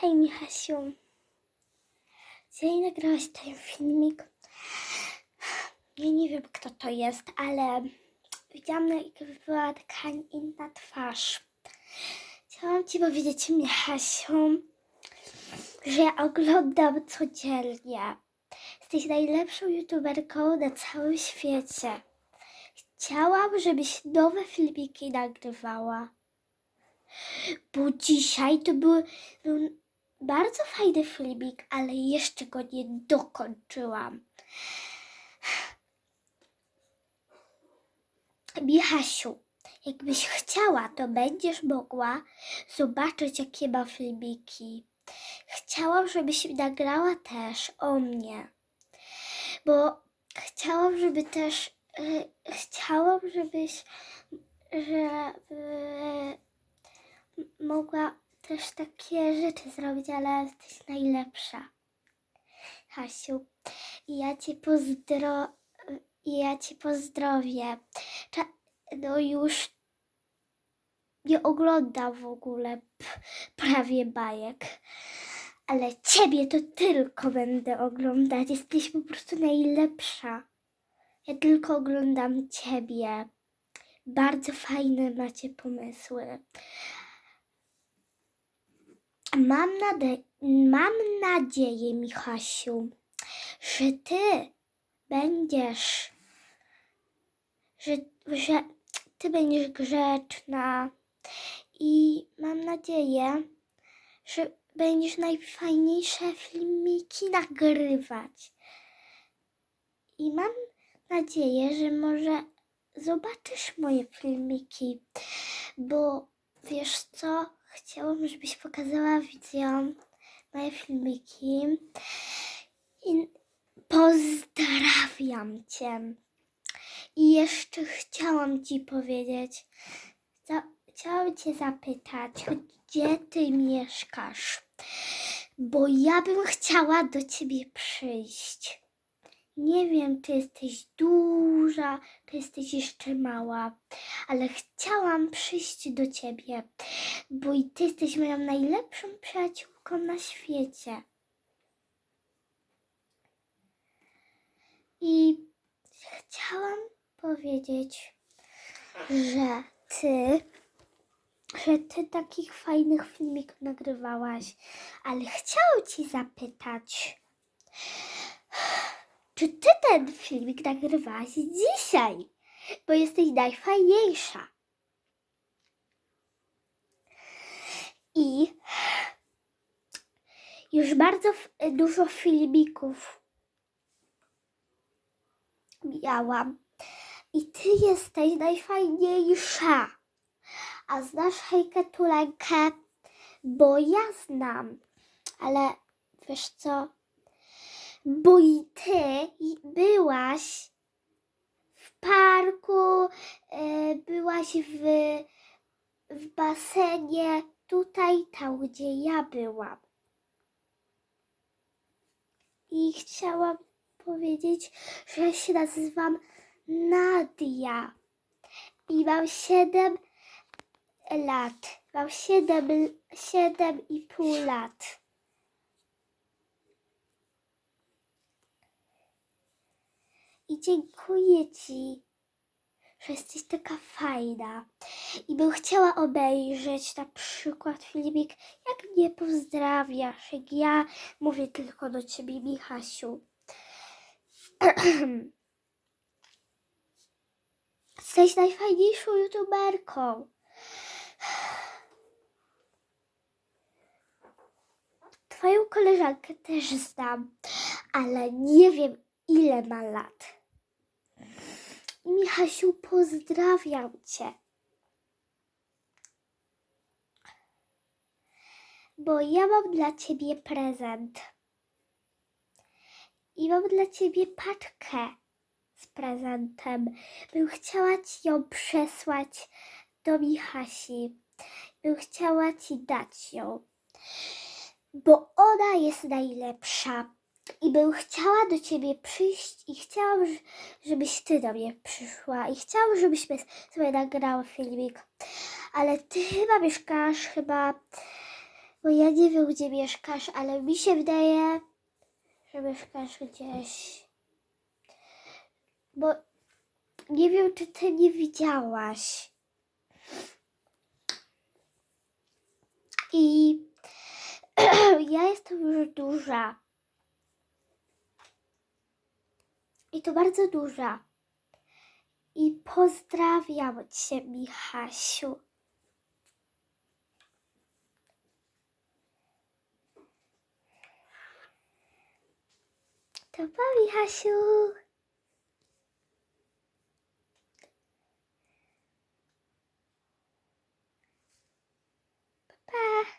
Hej Michasiu, dzisiaj nagrałaś ten filmik. Ja nie wiem kto to jest, ale widziałam jak była taka inna twarz. Chciałam Ci powiedzieć Michasiu, że ja oglądam codziennie. Jesteś najlepszą youtuberką na całym świecie. Chciałam, żebyś nowe filmiki nagrywała. Bo dzisiaj to był, był bardzo fajny filmik, ale jeszcze go nie dokończyłam. Michasiu, jakbyś chciała, to będziesz mogła zobaczyć, jakie ma filmiki. Chciałam, żebyś nagrała też o mnie, bo chciałam, żeby też, y, chciałam, żebyś, żeby mogła też takie rzeczy zrobić, ale jesteś najlepsza. Hasiu, ja cię pozdro... ja cię pozdrowię. Cza- no już nie oglądam w ogóle prawie bajek. Ale ciebie to tylko będę oglądać. Jesteś po prostu najlepsza. Ja tylko oglądam ciebie. Bardzo fajne macie pomysły. Mam, nade- mam nadzieję, Michasiu, że ty będziesz, że, że ty będziesz grzeczna i mam nadzieję, że będziesz najfajniejsze filmiki nagrywać. I mam nadzieję, że może zobaczysz moje filmiki, bo wiesz co? Chciałam, żebyś pokazała widzom moje filmiki. I pozdrawiam cię. I jeszcze chciałam ci powiedzieć, za, chciałam cię zapytać, gdzie ty mieszkasz? Bo ja bym chciała do ciebie przyjść. Nie wiem, czy jesteś duża, czy jesteś jeszcze mała, ale chciałam przyjść do ciebie, bo i ty jesteś moją najlepszą przyjaciółką na świecie. I chciałam powiedzieć, że ty, że ty takich fajnych filmików nagrywałaś, ale chciałam ci zapytać, czy ty ten filmik nagrywałaś dzisiaj? Bo jesteś najfajniejsza. I już bardzo dużo filmików miałam. I ty jesteś najfajniejsza. A znasz Hejkę Tuleńkę? Bo ja znam. Ale wiesz co? Bo i ty byłaś w parku, e, byłaś w, w basenie, tutaj, tam gdzie ja byłam. I chciałam powiedzieć, że się nazywam Nadia i mam 7 lat. Mam 7, 7 i pół lat. I dziękuję Ci, że jesteś taka fajna. I bym chciała obejrzeć na przykład filmik, jak mnie pozdrawiasz, jak ja mówię tylko do Ciebie, Michasiu. Jesteś najfajniejszą youtuberką. Twoją koleżankę też znam, ale nie wiem ile ma lat. Michasiu, pozdrawiam Cię. Bo ja mam dla Ciebie prezent. I mam dla Ciebie paczkę z prezentem. Bym chciała Ci ją przesłać do Michasi. Bym chciała Ci dać ją. Bo ona jest najlepsza. I bym chciała do Ciebie przyjść i chciałam, żebyś Ty do mnie przyszła. I chciałam, żebyśmy sobie nagrały filmik. Ale Ty chyba mieszkasz chyba Bo ja nie wiem, gdzie mieszkasz, ale mi się wydaje, że mieszkasz gdzieś. Bo nie wiem, czy ty nie widziałaś. I ja jestem już duża. I to bardzo duża. I pozdrawiam Cię, Michasiu. To pa, Michasiu. Pa.